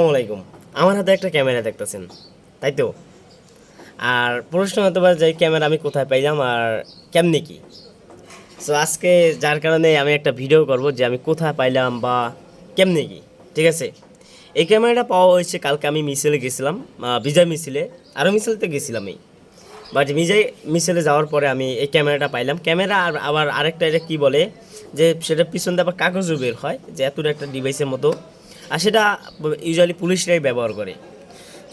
আসসালামু আলাইকুম। আমার হাতে একটা ক্যামেরা দেখতেছেন, তাই তো? আর প্রশ্ন হতে পারে যে ক্যামেরা আমি কোথায় পাইলাম আর কেমনি কি? সো আজকে যার কারণে আমি একটা ভিডিও করব যে আমি কোথায় পাইলাম বা কেমনি কি, ঠিক আছে? এই ক্যামেরাটা পাওয়া হয়েছে, কালকে আমি মিছিলে গেছিলাম বিজয় মিছিলে আরও মিছিলতে গেছিলাম এই। বাট বিজয় মিছিলে যাওয়ার পরে আমি এই ক্যামেরাটা পাইলাম। ক্যামেরা আর আবার আরেকটা এটা কী বলে, যে সেটা পিছন দিয়ে আবার কাগজও বের হয়, যে এতটা একটা ডিভাইসের মতো। আর সেটা ইউজুয়ালি পুলিশরাই ব্যবহার করে।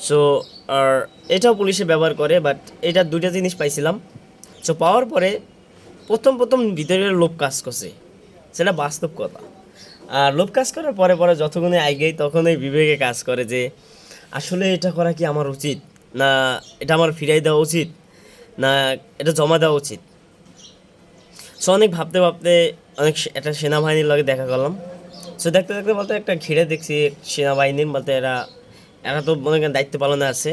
সো আর এটাও পুলিশে ব্যবহার করে বাট এটা দুইটা জিনিস পাইছিলাম। সো পাওয়ার পরে প্রথম প্রথম ভিতরের লোভ কাজ করছে। সেটা বাস্তব কথা। আর লোভ কাজ করার পরে পরে যতক্ষণে আইগেই তখনই বিবেকে কাজ করে যে, আসলে এটা করা কি আমার উচিত? না, এটা আমার ফিরাই দেওয়া উচিত? না, এটা জমা দেওয়া উচিত? সো অনেক ভাবতে ভাবতে অনেক একটা সেনাবাহিনীর লগে দেখা করলাম। সো দেখতে দেখতে বলতে একটা ঘিরে দেখছি সেনাবাহিনীর বলতে এরা এরা তো মনে করেন দায়িত্ব পালনে আছে।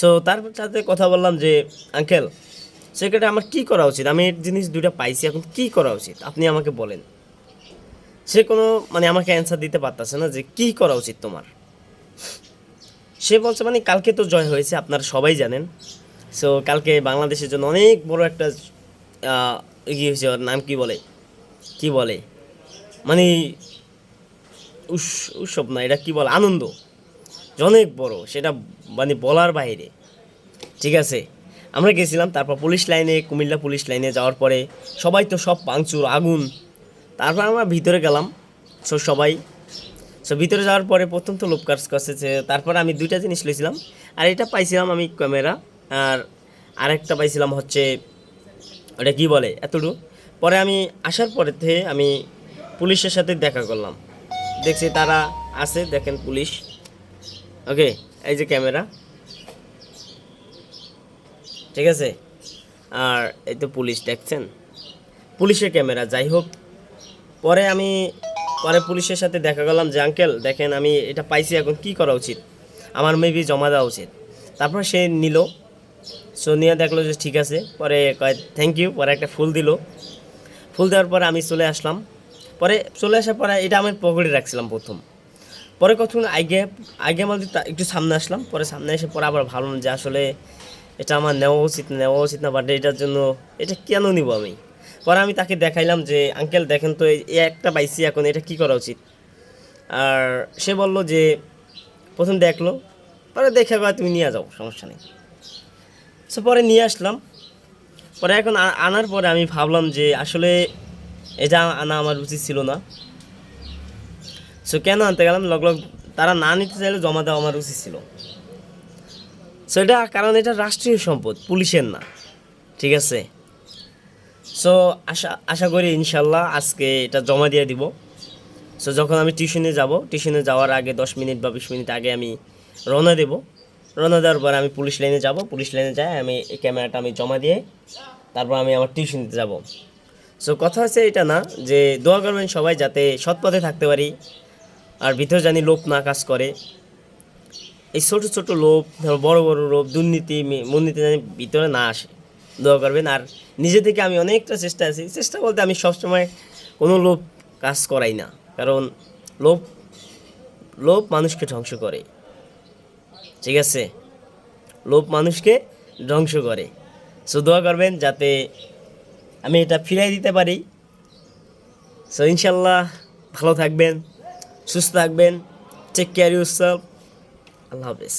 সো তার সাথে কথা বললাম যে, আঙ্কেল সেক্ষেত্রে আমার কী করা উচিত? আমি এই জিনিস দুইটা পাইছি, এখন কী করা উচিত? আপনি আমাকে বলেন। সে কোনো মানে আমাকে অ্যান্সার দিতে পারতেছে না যে, কী করা উচিত তোমার? সে বলছে মানে কালকে তো জয় হয়েছে, আপনারা সবাই জানেন। সো কালকে বাংলাদেশের জন্য অনেক বড় একটা ইয়ে হয়েছে নাম কি বলে? কি বলে? মানে উৎসব না, এটা কী বলে, আনন্দ। অনেক বড়, সেটা মানে বলার বাইরে। ঠিক আছে? আমরা গেছিলাম, তারপর পুলিশ লাইনে, কুমিল্লা পুলিশ লাইনে যাওয়ার পরে সবাই তো সব পাংচুর, আগুন। তারপর আমরা ভিতরে গেলাম, সো সবাই। সো ভিতরে যাওয়ার পরে প্রথম তো লোপ কাজ করছে তারপরে আমি দুইটা জিনিস লইছিলাম। আর এটা পাইছিলাম আমি ক্যামেরা, আর আরেকটা পাইছিলাম হচ্ছে ওটা কি বলে, এতটুকু। পরে আমি আসার পরে থেকে আমি পুলিশের সাথে দেখা করলাম। দেখছি তারা আছে, দেখেন পুলিশ। ওকে এই যে ক্যামেরা। ঠিক আছে? আর এই তো পুলিশ, দেখছেন? পুলিশের ক্যামেরা, যাই হোক। পরে আমি, পরে পুলিশের সাথে দেখা করলাম যে, আঙ্কেল, দেখেন আমি এটা পাইছি, এখন কি করা উচিত? আমার মেবি জমা দেওয়া উচিত। তারপর সে নিল। সো নিয়ে দেখল যে, ঠিক আছে। পরে কয় থ্যাংক ইউ পরে একটা ফুল দিল। ফুল দেওয়ার পরে আমি চলে আসলাম। পরে চলে আসার পরে এটা আমি পকেটে রাখছিলাম প্রথম। পরে কতক্ষণ আগে আগে তা- একটু সামনে আসলাম, পরে সামনে এসে পরে আবার ভাবলাম যে আসলে এটা আমার নেওয়া উচিত নেওয়া উচিত না বাট এটার জন্য এটা কেন নিব আমি? পরে আমি তাকে দেখাইলাম যে, আঙ্কেল, দেখেন তো, এই একটা পাইছি এখন, এটা কি করা উচিত? আর সে বলল যে, প্রথম দেখল, পরে দেখে তুমি নিয়ে যাও, সমস্যা নেই। সো পরে নিয়ে আসলাম। পরে এখন আনার পরে আমি ভাবলাম যে, আসলে এটা আনা আমার উচিত ছিল না। সো কেন আনতে গেলাম? লগ লগ তারা না নিতে চাইলে জমা দেওয়া আমার উচিত ছিল। সো এটা কারণ এটা রাষ্ট্রীয় সম্পদ, পুলিশের না। ঠিক আছে? সো আশা আশা করি ইনশাল্লাহ আজকে এটা জমা দিয়ে দিব। সো যখন আমি টিউশনে যাব, টিউশনে যাওয়ার আগে দশ মিনিট বা বিশ মিনিট আগে আমি রওনা দেব। রওনা দেওয়ার পর আমি পুলিশ লাইনে যাব। পুলিশ লাইনে যাই আমি এই ক্যামেরাটা আমি জমা দিয়ে তারপর আমি আমার টিউশনিতে যাব। সো কথা হচ্ছে এটা না, যে দোয়া করবেন সবাই যাতে সৎ পথে থাকতে পারি, আর ভিতরে জানি লোভ না কাজ করে। এই ছোট ছোট লোভ, ধরো বড় বড় লোভ, দুর্নীতি মূর্নীতি জানি ভিতরে না আসে, দোয়া করবেন। আর নিজে থেকে আমি অনেকটা চেষ্টা আছি, চেষ্টা বলতে আমি সবসময় কোনো লোভ কাজ করাই না, কারণ লোভ লোভ মানুষকে ধ্বংস করে। ঠিক আছে? লোভ মানুষকে ধ্বংস করে। সো দোয়া করবেন যাতে আমি এটা ফিরাই দিতে পারি। সো ইনশাল্লাহ ভালো থাকবেন, সুস্থ থাকবেন টেক কেয়ার ইউর সেলফ আল্লাহ হাফেজ।